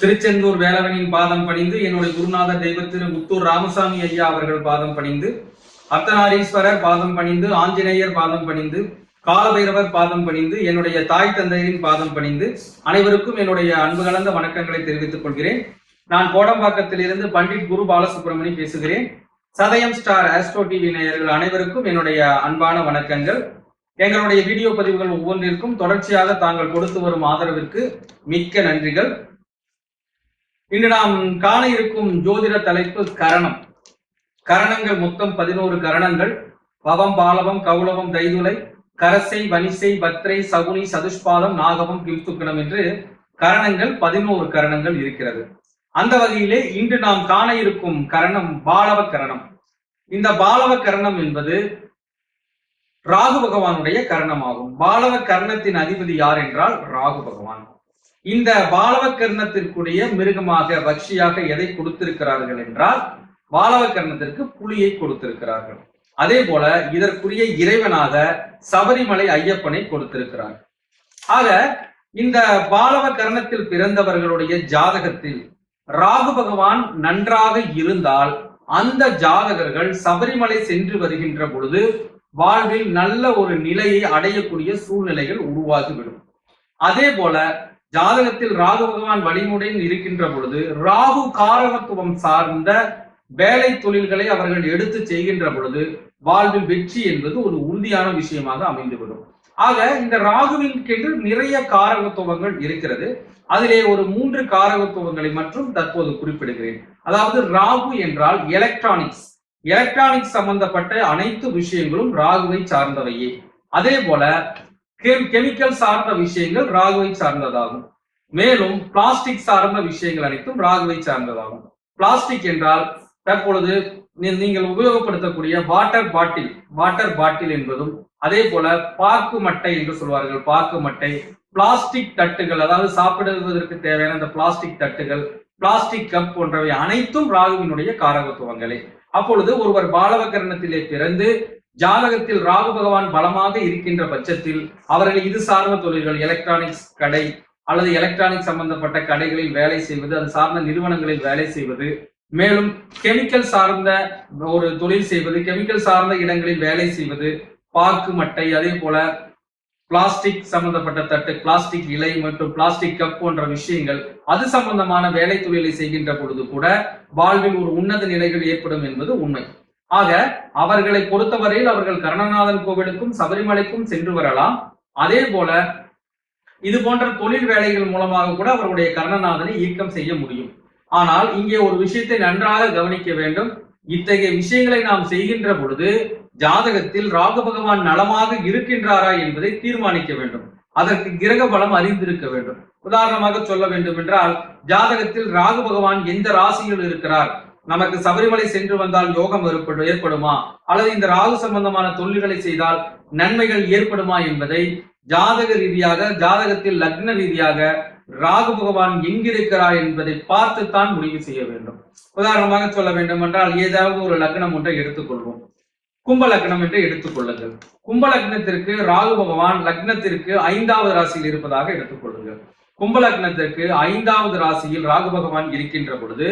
திருச்செந்தூர் வேலவனின் பாதம் பணிந்து என்னுடைய குருநாத தெய்வ திரு முத்தூர் ராமசாமி ஐயா அவர்கள் பாதம் பணிந்து அர்த்தநாரீஸ்வரர் பாதம் பணிந்து ஆஞ்சநேயர் பாதம் பணிந்து காலபைரவர் பாதம் பணிந்து என்னுடைய தாய் தந்தையரின் பாதம் பணிந்து அனைவருக்கும் என்னுடைய அன்பு கலந்த வணக்கங்களை தெரிவித்துக் கொள்கிறேன். நான் கோடம்பாக்கத்திலிருந்து பண்டிட் குரு பாலசுப்ரமணி பேசுகிறேன். சதயம் ஸ்டார் ஆஸ்ட்ரோ டிவி நேயர்கள் அனைவருக்கும் என்னுடைய அன்பான வணக்கங்கள். எங்களுடைய வீடியோ பதிவுகள் ஒவ்வொன்றிற்கும் தொடர்ச்சியாக தாங்கள் கொடுத்து வரும் ஆதரவிற்கு மிக்க நன்றிகள். இன்று நாம் காண இருக்கும் ஜோதிட தலைப்பு கரணம். கரணங்கள் மொத்தம் பதினோரு கரணங்கள். பவம் பாலவம் கௌலவம் தைதுலை கரசை வனிசை பத்ரை சகுனி சதுஷ்பாதம் நாகவம் கிம்துக்கணம் என்று கரணங்கள் பதினோரு கரணங்கள் இருக்கிறது. அந்த வகையிலே இன்று நாம் காண இருக்கும் கரணம் பாலவ கரணம். இந்த பாலவ கரணம் என்பது ராகு பகவானுடைய கரணமாகும். பாலவ கரணத்தின் அதிபதி யார் என்றால் ராகு பகவான். இந்த பாலவ கர்ணத்திற்குரிய மிருகமாக பக்ஷியாக எதை கொடுத்திருக்கிறார்கள் என்றால் பாலவ கர்ணத்திற்கு புலியை கொடுத்திருக்கிறார்கள். அதே போல இதற்குரிய இறைவனாக சபரிமலை ஐயப்பனை கொடுத்திருக்கிறார் ஆக இந்த பாலவ கர்ணத்தில் பிறந்தவர்களுடைய ஜாதகத்தில் ராகு பகவான் நன்றாக இருந்தால் அந்த ஜாதகர்கள் சபரிமலை சென்று வருகின்ற பொழுது வாழ்வில் நல்ல ஒரு நிலையை அடையக்கூடிய சூழ்நிலைகள் உருவாகிவிடும். அதே போல ஜாதகத்தில் ராகு பகவான் வழிமுறையில் இருக்கின்ற பொழுது ராகு காரகத்துவம் சார்ந்த வேலை தொழில்களை அவர்கள் எடுத்து செய்கின்ற பொழுது வாழ்வில் வெற்றி என்பது ஒரு உறுதியான விஷயமாக அமைந்துவிடும். ஆக இந்த ராகுவிற்கென்று நிறைய காரகத்துவங்கள் இருக்கிறது. அதிலே ஒரு மூன்று காரகத்துவங்களை மற்றும் தற்போது குறிப்பிடுகிறேன். அதாவது ராகு என்றால் எலக்ட்ரானிக்ஸ் எலக்ட்ரானிக்ஸ் சம்பந்தப்பட்ட அனைத்து விஷயங்களும் ராகுவை சார்ந்தவையே. அதே போல கெமிக்கல் சார்ந்த விஷயங்கள் ராகுவை சார்ந்ததாகும். மேலும் பிளாஸ்டிக் சார்ந்த விஷயங்கள் அனைத்தும் ராகுவை சார்ந்ததாகும். பிளாஸ்டிக் என்றால் தற்பொழுது நீங்கள் உபயோகப்படுத்தக்கூடிய வாட்டர் பாட்டில் வாட்டர் பாட்டில் என்பதும் அதே போல பாக்கு மட்டை என்று சொல்வார்கள். பாக்கு மட்டை பிளாஸ்டிக் தட்டுகள் அதாவது சாப்பிடுவதற்கு தேவையான அந்த பிளாஸ்டிக் தட்டுகள் பிளாஸ்டிக் கப் போன்றவை அனைத்தும் ராகுவினுடைய காரகத்துவங்களே. அப்பொழுது ஒருவர் பாலவகரணத்திலே பிறந்து ஜாதகத்தில் ராகு பகவான் பலமாக இருக்கின்ற பட்சத்தில் அவர்கள் இது சார்ந்த தொழில்கள் எலக்ட்ரானிக்ஸ் கடை அல்லது எலக்ட்ரானிக் சம்பந்தப்பட்ட கடைகளில் வேலை செய்வது அது சார்ந்த நிறுவனங்களில் வேலை செய்வது. மேலும் கெமிக்கல் சார்ந்த ஒரு தொழில் செய்வது கெமிக்கல் சார்ந்த இடங்களில் வேலை செய்வது. பாக்கு மட்டை அதே போல பிளாஸ்டிக் சம்பந்தப்பட்ட தட்டு பிளாஸ்டிக் இலை மற்றும் பிளாஸ்டிக் கப் போன்ற விஷயங்கள் அது சம்பந்தமான வேலை தொழிலை செய்கின்ற பொழுது கூட வாழ்வில் ஒரு உன்னத நிலைகள் ஏற்படும் என்பது உண்மை. ஆக அவர்களை பொறுத்தவரையில் அவர்கள் கருணநாதன் கோவிலுக்கும் சபரிமலைக்கும் சென்று வரலாம். அதே போல இது போன்ற தொழில் வேலைகள் மூலமாக கூட அவருடைய கருணநாதனை ஈர்க்கம் செய்ய முடியும். ஆனால் இங்கே ஒரு விஷயத்தை நன்றாக கவனிக்க வேண்டும். இத்தகைய விஷயங்களை நாம் செய்கின்ற பொழுது ஜாதகத்தில் ராகு பகவான் நலமாக இருக்கின்றாரா என்பதை தீர்மானிக்க வேண்டும். அதற்கு கிரக பலம் அறிந்திருக்க வேண்டும். உதாரணமாக சொல்ல வேண்டும் என்றால் ஜாதகத்தில் ராகு பகவான் எந்த ராசியில் இருக்கிறார்? நமக்கு சபரிமலை சென்று வந்தால் யோகம் ஏற்படுமா? அல்லது இந்த ராகு சம்பந்தமான தொழில்களை செய்தால் நன்மைகள் ஏற்படுமா என்பதை ஜாதக ரீதியாக ஜாதகத்தில் லக்ன ரீதியாக ராகு பகவான் எங்கிருக்கிறார் என்பதை பார்த்துத்தான் முடிவு செய்ய வேண்டும். உதாரணமாக சொல்ல வேண்டும் என்றால் ஏதாவது ஒரு லக்னம் ஒன்றை எடுத்துக்கொள்வோம். கும்ப லக்னம் என்று எடுத்துக்கொள்ளுங்கள். கும்ப லக்னத்திற்கு ராகு பகவான் லக்னத்திற்கு ஐந்தாவது ராசியில் இருப்பதாக எடுத்துக்கொள்ளுங்கள். கும்ப லக்னத்திற்கு ஐந்தாவது ராசியில் ராகு பகவான் இருக்கின்ற பொழுது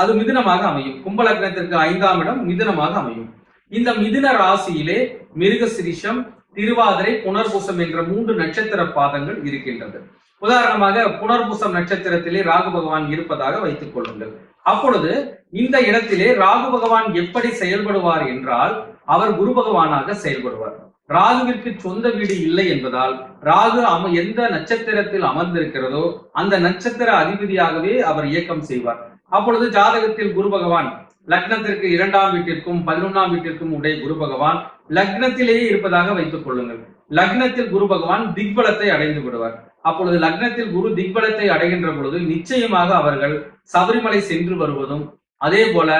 அது மிதுனமாக அமையும். கும்பலக்னத்திற்கு ஐந்தாம் இடம் மிதுனமாக அமையும். இந்த மிதுன ராசியிலே மிருகசிரிஷம் திருவாதிரை புனர்பூசம் என்ற மூன்று நட்சத்திர பாதங்கள் இருக்கின்றது. உதாரணமாக புனர்பூசம் நட்சத்திரத்திலே ராகு பகவான் இருப்பதாக வைத்துக் கொள்ளுங்கள். அப்பொழுது இந்த இடத்திலே ராகு பகவான் எப்படி செயல்படுவார் என்றால் அவர் குரு பகவானாக செயல்படுவார். ராகுவிற்கு சொந்த வீடு இல்லை என்பதால் ராகு அம எந்த நட்சத்திரத்தில் அமர்ந்திருக்கிறதோ அந்த நட்சத்திர அதிபதியாகவே அவர் இயக்கம் செய்வார். அப்பொழுது ஜாதகத்தில் குரு பகவான் லக்னத்திற்கு இரண்டாம் வீட்டிற்கும் பதினொன்றாம் வீட்டிற்கும் உடைய குரு பகவான் லக்னத்திலேயே இருப்பதாக வைத்துக் கொள்ளுங்கள். லக்னத்தில் குரு பகவான் திக்பலத்தை அடைந்து விடுவார். அப்பொழுது லக்னத்தில் குரு திக்பலத்தை அடைகின்ற பொழுது நிச்சயமாக அவர்கள் சபரிமலை சென்று வருவதும் அதே போல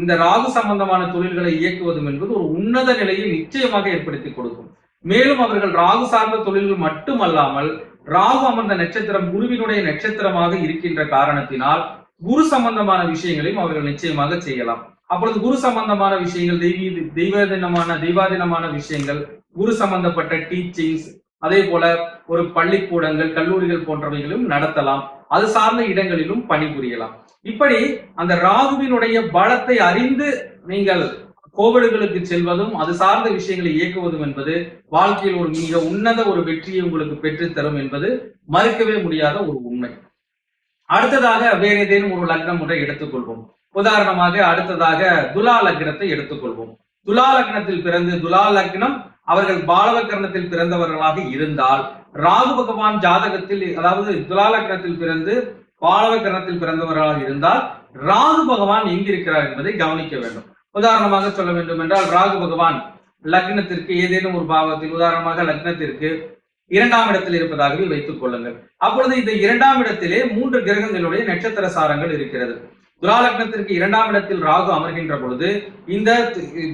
இந்த ராகு சம்பந்தமான தொழில்களை இயக்குவதும் என்பது ஒரு உன்னத நிலையை நிச்சயமாக ஏற்படுத்தி கொடுக்கும். மேலும் அவர்கள் ராகு சார்ந்த தொழில்கள் மட்டுமல்லாமல் ராகு அமர்ந்த நட்சத்திரம் குருவினுடைய நட்சத்திரமாக இருக்கின்ற காரணத்தினால் குரு சம்பந்தமான விஷயங்களையும் அவர்கள் நிச்சயமாக செய்யலாம். அப்பொழுது குரு சம்பந்தமான விஷயங்கள் தெய்வீ தெய்வதினமான தெய்வாதீனமான விஷயங்கள் குரு சம்பந்தப்பட்ட டீச்சிங்ஸ் அதே போல ஒரு பள்ளிக்கூடங்கள் கல்லூரிகள் போன்றவைகளும் நடத்தலாம். அது சார்ந்த இடங்களிலும் பணிபுரியலாம். இப்படி அந்த ராகுவினுடைய பலத்தை அறிந்து நீங்கள் கோவில்களுக்கு செல்வதும் அது சார்ந்த விஷயங்களை இயக்குவதும் என்பது வாழ்க்கையில் ஒரு மிக உன்னத ஒரு வெற்றியை உங்களுக்கு பெற்றுத்தரும் என்பது மறுக்கவே முடியாத ஒரு உண்மை. அடுத்ததாக வேற ஏதேனும் ஒரு லக்னம் ஒன்றை எடுத்துக்கொள்வோம். உதாரணமாக அடுத்ததாக துலா லக்னத்தை எடுத்துக்கொள்வோம். துலா லக்னத்தில் பிறந்து துலா லக்னம் அவர்கள் பாலவக்கரணத்தில் பிறந்தவர்களாக இருந்தால் ராகு பகவான் ஜாதகத்தில் அதாவது துலா லக்னத்தில் பிறந்து பாலவக்கரணத்தில் பிறந்தவர்களாக இருந்தால் ராகு பகவான் எங்கிருக்கிறார் என்பதை கவனிக்க வேண்டும். உதாரணமாக சொல்ல வேண்டும் என்றால் ராகு பகவான் லக்னத்திற்கு ஏதேனும் ஒரு பாவத்தில் உதாரணமாக லக்னத்திற்கு இரண்டாம் இடத்தில் இருப்பதாகவே வைத்துக் கொள்ளுங்கள். அப்பொழுது இந்த இரண்டாம் இடத்திலே மூன்று கிரகங்களுடைய நட்சத்திர சாரங்கள் இருக்கிறது. துலாலக்னத்திற்கு இரண்டாம் இடத்தில் ராகு அமர்கின்ற பொழுது இந்த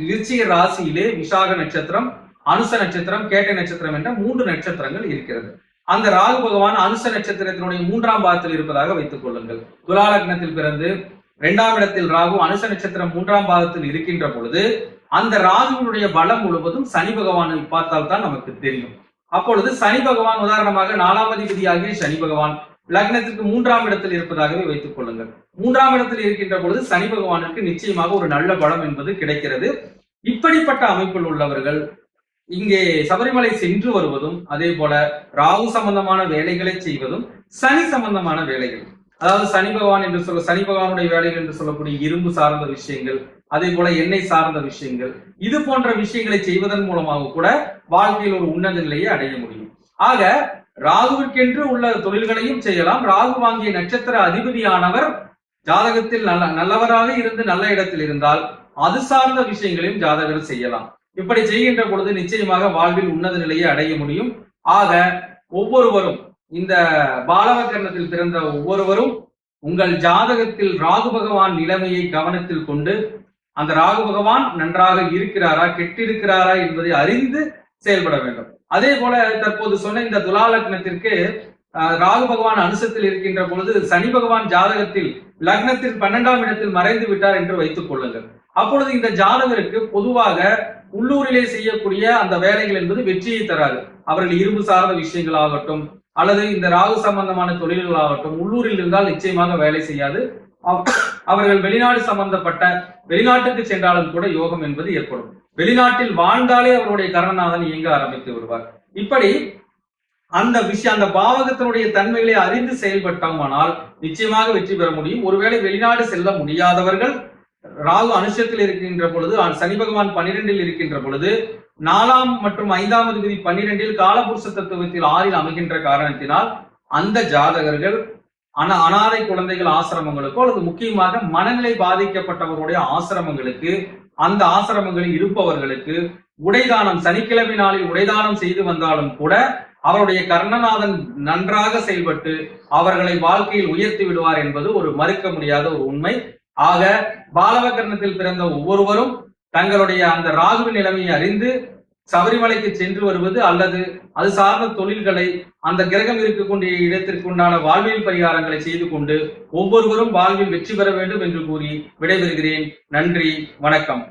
விருச்சிக ராசியிலே விசாக நட்சத்திரம் அனுச நட்சத்திரம் கேட்டை நட்சத்திரம் என்ற மூன்று நட்சத்திரங்கள் இருக்கிறது. அந்த ராகு பகவான் அனுச நட்சத்திரத்தினுடைய மூன்றாம் பாகத்தில் இருப்பதாக வைத்துக் கொள்ளுங்கள். துலாலக்னத்தில் பிறந்து இரண்டாம் இடத்தில் ராகு அனுச நட்சத்திரம் மூன்றாம் பாகத்தில் இருக்கின்ற பொழுது அந்த ராகுவினுடைய பலம் முழுவதும் சனி பகவானை பார்த்தால் தான் நமக்கு தெரியும். அப்பொழுது சனி பகவான் உதாரணமாக நாலாம் அதிபதியாகிய சனி பகவான் லக்னத்திற்கு மூன்றாம் இடத்தில் இருப்பதாகவே வைத்துக் கொள்ளுங்கள். மூன்றாம் இடத்தில் இருக்கின்ற பொழுது சனி பகவானுக்கு நிச்சயமாக ஒரு நல்ல பலம் என்பது கிடைக்கிறது. இப்படிப்பட்ட அமைப்பில் உள்ளவர்கள் இங்கே சபரிமலை சென்று வருவதும் அதே போல ராகு சம்பந்தமான வேலைகளை செய்வதும் சனி சம்பந்தமான வேலைகள். அதாவது சனி பகவான் என்று சொல்ல சனி பகவானுடைய வேலைகள் என்று சொல்லக்கூடிய இரும்பு சார்ந்த விஷயங்கள் அதே போல எண்ணெய் சார்ந்த விஷயங்கள் இது போன்ற விஷயங்களை செய்வதன் மூலமாக கூட வாழ்க்கையில் ஒரு உன்னத நிலையை அடைய முடியும். ஆக ராகுவிற்கென்று உள்ள தொழில்களையும் செய்யலாம். ராகு வாங்கிய நட்சத்திர அதிபதியானவர் ஜாதகத்தில் நல்ல நல்லவராக இருந்து நல்ல இடத்தில் இருந்தால் அது சார்ந்த விஷயங்களையும் ஜாதகர் செய்யலாம். இப்படி செய்கின்ற பொழுது நிச்சயமாக வாழ்வில் உன்னத நிலையை அடைய முடியும். ஆக ஒவ்வொருவரும் இந்த பாலவகர்ணத்தில் பிறந்த ஒவ்வொருவரும் உங்கள் ஜாதகத்தில் ராகு பகவான் நிலைமையை கவனத்தில் கொண்டு அந்த ராகு பகவான் நன்றாக இருக்கிறாரா கெட்டிருக்கிறாரா என்பதை அறிந்து செயல்பட வேண்டும். அதே போல தற்போது சொன்ன இந்த துலாலக்னத்திற்கு ராகு பகவான் அனுசத்தில் இருக்கின்ற பொழுது சனி பகவான் ஜாதகத்தில் லக்னத்தில் பன்னெண்டாம் இடத்தில் மறைந்து விட்டார் என்று வைத்துக் கொள்ளுங்கள். அப்பொழுது இந்த ஜாதகருக்கு பொதுவாக உள்ளூரிலே செய்யக்கூடிய அந்த வேலைகள் என்பது வெற்றியை தராது. அவர்கள் இரும்பு சார்ந்த விஷயங்கள் ஆகட்டும் அல்லது இந்த ராகு சம்பந்தமான தொழில்களாகட்டும் உள்ளூரில் இருந்தால் நிச்சயமாக வேலை செய்யாது. அவர்கள் வெளிநாடு சம்பந்தப்பட்ட வெளிநாட்டுக்கு சென்றாலும் கூட யோகம் என்பது ஏற்படும். வெளிநாட்டில் வாழ்ந்தாலே அவருடைய கரணநாதன் இயங்க ஆரம்பித்து விடுவார். இப்படி அந்த விஷயம் அந்த பாவகத்தினுடைய தன்மைகளை அறிந்து செயல்பட்டோமானால் நிச்சயமாக வெற்றி பெற முடியும். ஒருவேளை வெளிநாடு செல்ல முடியாதவர்கள் ராகு அனுஷத்தில் இருக்கின்ற பொழுது சனி பகவான் பன்னிரெண்டில் இருக்கின்ற பொழுது நாலாம் மற்றும் ஐந்தாம் அதிபதி பன்னிரெண்டில் காலபுருஷ தத்துவத்தில் ஆறில் அமைகின்ற காரணத்தினால் அந்த ஜாதகர்கள் ஆனா அனாதை குழந்தைகள் ஆசிரமங்களுக்கோ அல்லது முக்கியமாக மனநிலை பாதிக்கப்பட்டவர்களுடைய ஆசிரமங்களுக்கு அந்த ஆசிரமங்களில் இருப்பவர்களுக்கு உடைதானம் சனிக்கிழமை நாளில் உடைதானம் செய்து வந்தாலும் கூட அவருடைய கர்ணநாதன் நன்றாக செயல்பட்டு அவர்களை வாழ்க்கையில் உயர்த்தி விடுவார் என்பது ஒரு மறுக்க முடியாத ஒரு உண்மை. ஆக பாலவகர்ணத்தில் பிறந்த ஒவ்வொருவரும் தங்களுடைய அந்த ராகுவின் நிலைமையை அறிந்து சபரிமலைக்கு சென்று வருவது அல்லது அது சார்ந்த தொழில்களை அந்த கிரகம் இருக்கக்கூடிய இடத்திற்கு உண்டான வாழ்வியல் பரிகாரங்களை செய்து கொண்டு ஒவ்வொருவரும் வாழ்வில் வெற்றி பெற வேண்டும் என்று கூறி விடைபெறுகிறேன். நன்றி வணக்கம்.